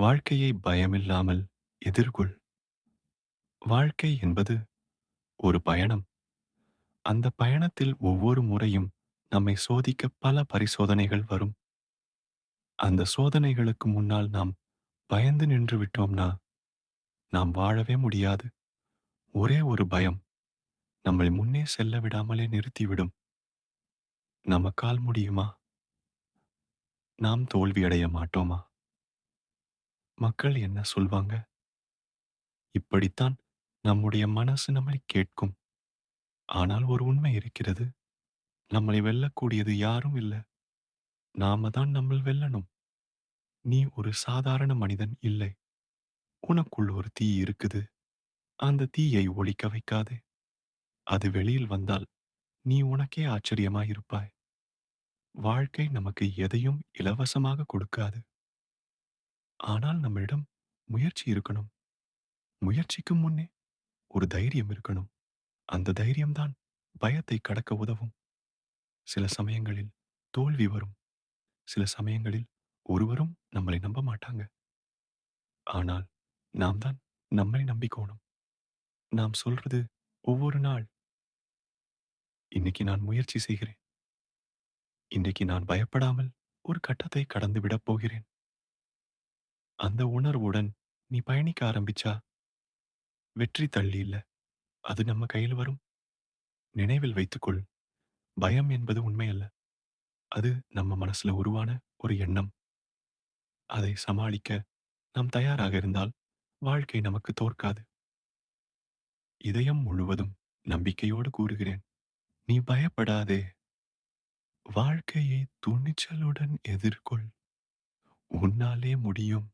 வாழ்க்கையை பயமில்லாமல் எதிர்கொள். வாழ்க்கை என்பது ஒரு பயணம். அந்த பயணத்தில் ஒவ்வொரு முறையும் நம்மை சோதிக்க பல பரிசோதனைகள் வரும். அந்த சோதனைகளுக்கு முன்னால் நாம் பயந்து நின்று விட்டோம்னா, நாம் வாழவே முடியாது. ஒரே ஒரு பயம் நம்மை முன்னே செல்ல விடாமலே நிறுத்திவிடும். நமக்கால் முடியுமா? நாம் தோல்வியடைய மாட்டோமா? மக்கள் என்ன சொல்வாங்க? இப்படித்தான் நம்முடைய மனசு நம்மை கேட்கும். ஆனால் ஒரு உண்மை இருக்கிறது. நம்மளை வெல்லக்கூடியது யாரும் இல்ல. நாம தான் நம்மள் வெல்லணும். நீ ஒரு சாதாரண மனிதன் இல்லை. உனக்குள் ஒரு தீ இருக்குது. அந்த தீயை ஒழிக்க வைக்காதே. அது வெளியில் வந்தால் நீ உனக்கே ஆச்சரியமாயிருப்பாய். வாழ்க்கை நமக்கு எதையும் இலவசமாக கொடுக்காது. ஆனால் நம்மளிடம் முயற்சி இருக்கணும். முயற்சிக்கு முன்னே ஒரு தைரியம் இருக்கணும். அந்த தைரியம் தான் பயத்தை கடக்க உதவும். சில சமயங்களில் தோல்வி வரும். சில சமயங்களில் ஒருவரும் நம்மளை நம்ப மாட்டாங்க. ஆனால் நாம் தான் நம்மை நம்பிக்கோணும். நாம் சொல்றது ஒவ்வொரு நாள் இன்னைக்கு நான் முயற்சி செய்கிறேன். இன்றைக்கு நான் பயப்படாமல் ஒரு கட்டத்தை கடந்து விடப் போகிறேன். அந்த உணர்வுடன் நீ பயணிக்க ஆரம்பிச்சா, வெற்றி தள்ளி இல்ல. அது நம்ம கையில் வரும். நினைவில் வைத்துக்கொள். பயம் என்பது உண்மையல்ல. அது நம்ம மனசுல உருவான ஒரு எண்ணம். அதை சமாளிக்க நாம் தயாராக இருந்தால், வாழ்க்கை நமக்கு தோற்காது. இதயம் முழுவதும் நம்பிக்கையோடு கூறுகிறேன். நீ பயப்படாதே. வாழ்க்கையை துணிச்சலுடன் எதிர்கொள். உன்னாலே முடியும்.